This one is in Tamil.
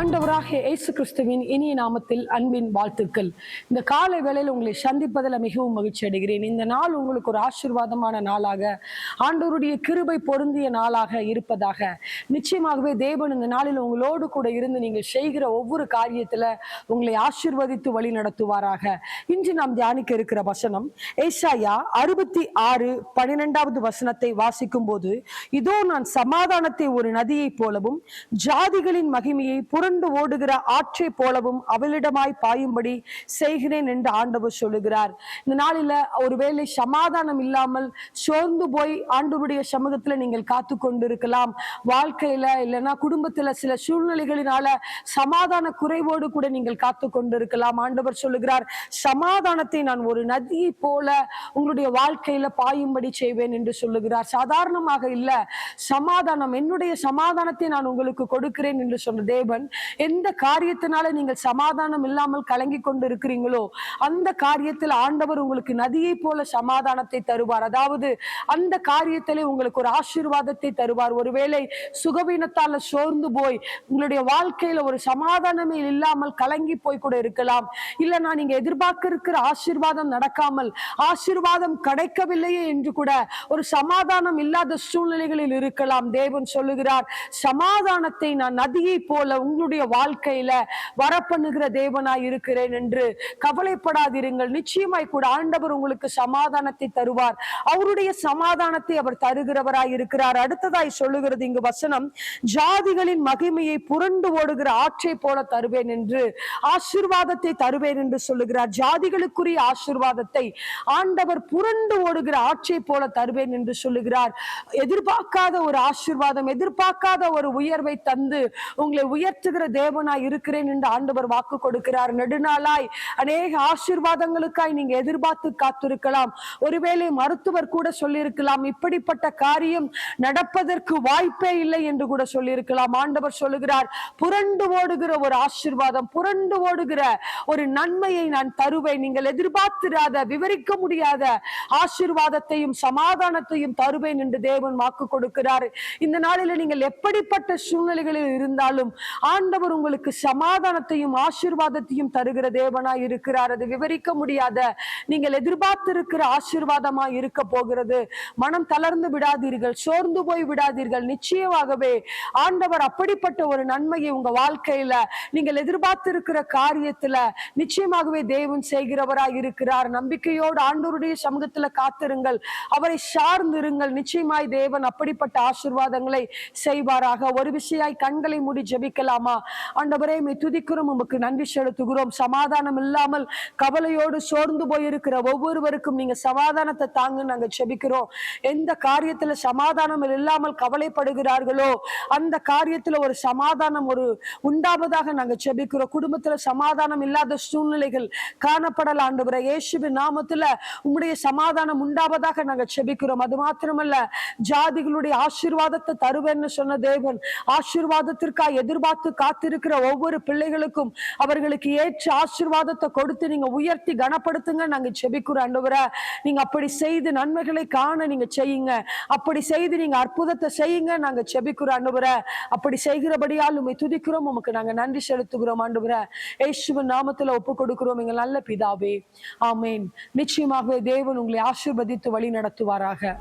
ஆண்டவராக இயேசு கிறிஸ்துவின் இனிய நாமத்தில் அன்பின் வாழ்த்துக்கள். இந்த காலை வேளையில் உங்களை சந்திப்பதில் மிகவும் மகிழ்ச்சி அடைகிறேன். இந்த நாள் உங்களுக்கு ஒரு ஆசீர்வாதமான நாளாக ஆண்டவருடைய கிருபை பொருந்திய நாளாக இருப்பதாக. நிச்சயமாகவே தேவன் இந்த நாளில் உங்களோடு கூட இருந்து நீங்கள் செய்கிற ஒவ்வொரு காரியத்தில் உங்களை ஆசிர்வதித்து வழி நடத்துவாராக. இன்று நாம் தியானிக்க இருக்கிற வசனம் ஏசாயா அறுபத்தி ஆறு பனிரெண்டாவது வசனத்தை வாசிக்கும் போது இதோ நான் சமாதானத்தை ஒரு நதியைப் போலவும் ஜாதிகளின் மகிமையை புற சுழண்டு ஓடுகிற ஆற்றைப் போலவும் அவளிடமாய் பாயும்படி செய்கிறேன் என்று ஆண்டவர் சொல்லுகிறார். இந்த நாளில ஒருவேளை சமாதானம் இல்லாமல் சோர்ந்து போய் ஆண்டவருடைய சமூகத்துல நீங்கள் காத்து கொண்டிருக்கலாம். வாழ்க்கையில இல்லைன்னா குடும்பத்துல சில சூழ்நிலைகளினால சமாதான குறைவோடு கூட நீங்கள் காத்து கொண்டிருக்கலாம். ஆண்டவர் சொல்லுகிறார் சமாதானத்தை நான் ஒரு நதியை போல உங்களுடைய வாழ்க்கையில பாயும்படி செய்வேன் என்று சொல்லுகிறார். சாதாரணமாக இல்ல சமாதானம் என்னுடைய சமாதானத்தை நான் உங்களுக்கு கொடுக்கிறேன் என்று சொன்ன தேவன் எந்த காரியத்தினால நீங்கள் சமாதானம் இல்லாமல் கலங்கி கொண்டு இருக்கிறீங்களோ அந்த காரியத்தில் ஆண்டவர் உங்களுக்கு நதியை போல சமாதானத்தை தருவார். அதாவது அந்த காரியத்திலே உங்களுக்கு ஒரு ஆசீர்வாதத்தை தருவார். ஒருவேளை சுகவீனத்தால சோர்ந்து போய் உங்களுடைய வாழ்க்கையில ஒரு சமாதானமே இல்லாமல் கலங்கி போய் கூட இருக்கலாம். இல்லைன்னா நான் நீங்க எதிர்பார்க்க இருக்கிற ஆசீர்வாதம் நடக்காமல் ஆசீர்வாதம் கிடைக்கவில்லையே என்று கூட ஒரு சமாதானம் இல்லாத சூழ்நிலைகளில் இருக்கலாம். தேவன் சொல்லுகிறார் சமாதானத்தை நான் நதியை போல உங்களுடைய வாழ்க்கையில வரப்பண்ணுகிற தேவனாய் இருக்கிறேன் என்று கவலைப்படாதிருங்கள். நிச்சயமாய் கூட ஆண்டவர் உங்களுக்கு சமாதானத்தை தருவார். அவருடைய சமாதானத்தை அவர் தருகிறவராய் இருக்கிறார். அடுத்ததாய் சொல்லுகிறது இங்கு வசனம் ஜாதிகளின் மகிமையை புரண்டு ஓடுகிற ஆற்றை போல தருவேன் என்று ஆசிர்வாதத்தை தருவேன் என்று சொல்லுகிறார். ஜாதிகளுக்குரிய ஆசிர்வாதத்தை ஆண்டவர் புரண்டு ஓடுகிற ஆட்சியை போல தருவேன் என்று சொல்லுகிறார். எதிர்பார்க்காத ஒரு ஆசிர்வாதம் எதிர்பார்க்காத ஒரு உயர்வை தந்து உங்களை உயர்த்து உயர்த்துகிற தேவனாய் இருக்கிறேன் என்று ஆண்டவர் வாக்கு கொடுக்கிறார். நெடுநாளாய் அநேக ஆசீர்வாதங்களுக்காய் நீங்க எதிர்பார்த்து காத்திருக்கலாம். ஒருவேளை மருத்துவர் கூட சொல்லியிருக்கலாம் இப்படிப்பட்ட காரியம் நடப்பதற்கு வாய்ப்பே இல்லை என்று கூட சொல்லியிருக்கலாம். ஆண்டவர் சொல்லுகிறார் புரண்டு ஓடுகிற ஒரு ஆசீர்வாதம் புரண்டு ஓடுகிற ஒரு நன்மையை நான் தருவேன். நீங்கள் எதிர்பார்த்திராத விவரிக்க முடியாத ஆசீர்வாதத்தையும் சமாதானத்தையும் தருவேன் என்று தேவன் வாக்கு கொடுக்கிறார். இந்த நாளில் நீங்கள் எப்படிப்பட்ட சூழ்நிலைகளில் இருந்தாலும் ஆண்டவர் உங்களுக்கு சமாதானத்தையும் ஆசீர்வாதத்தையும் தருகிற தேவனா இருக்கிறார். அது விவரிக்க முடியாத நீங்கள் எதிர்பார்த்திருக்கிற ஆசீர்வாதமா இருக்க போகிறது. மனம் தளர்ந்து விடாதீர்கள் சோர்ந்து போய் விடாதீர்கள். நிச்சயமாகவே ஆண்டவர் அப்படிப்பட்ட ஒரு நன்மையை உங்க வாழ்க்கையில நீங்கள் எதிர்பார்த்திருக்கிற காரியத்துல நிச்சயமாகவே தேவன் செய்கிறவராய் இருக்கிறார். நம்பிக்கையோடு ஆண்டவருடைய சமூகத்துல காத்திருங்கள். அவரை சார்ந்திருங்கள் நிச்சயமாய் தேவன் அப்படிப்பட்ட ஆசீர்வாதங்களை செய்வாராக. ஒரு விஷயாய் கண்களை மூடி ஜெபிக்கலாமா? ஆண்டவரே மை துதிக்கிறோம் உமக்கு நன்றி செலுத்துகிறோம். சமாதானம் இல்லாமல் கவலையோடு சோர்ந்து போயிருக்கிற ஒவ்வொருவருக்கும் நீங்க சமாதானத்தை தாங்க நாங்க செபிக்கிறோம் எந்த காரியத்துல சமாதானம் இல்லாமல் கவலைப்படுகிறார்களோ அந்த காரியத்துல ஒரு சமாதானம் ஒரு உண்டாவதாக நாங்க செபிக்கிறோம் குடும்பத்துல சமாதானம் இல்லாத சூழ்நிலைகள் காணப்படல ஆண்டவரை இயேசுவின் நாமத்துல உங்களுடைய சமாதானம் உண்டாவதாக நாங்க செபிக்கிறோம் அது மாத்திரமல்ல ஜாதிகளுடைய ஆசீர்வாதத்தை தருவேன்னு சொன்ன தேவன் ஆசீர்வாதத்திற்காக எதிர்பார்த்து காத்திருக்கிற ஒவ்வொரு பிள்ளைகளுக்கும் அவர்களுக்கு ஏற்ற ஆசீர்வாதத்தை கொடுத்து நீங்க உயர்த்தி கனப்படுத்துங்க. நாங்க ஜெபிக்கிறோம் ஆண்டவரே. நீங்க அப்படி செய்து நன்மைகளை காண நீங்க செய்யுங்க. அப்படி செய்து நீங்க அற்புதத்தை செய்யுங்க. நாங்க ஜெபிக்கிறோம் ஆண்டவரே. அப்படி செய்கிறபடியால் உண்மை துதிக்கிறோம். உமக்கு நாங்க நன்றி செலுத்துகிறோம் ஆண்டவரே. இயேசுவின் நாமத்துல ஒப்பு கொடுக்கிறோம். எங்க நல்ல பிதாவே. ஆமேன். நிச்சயமாகவே தேவன் உங்களை ஆசீர்வதித்து வழி நடத்துவாராக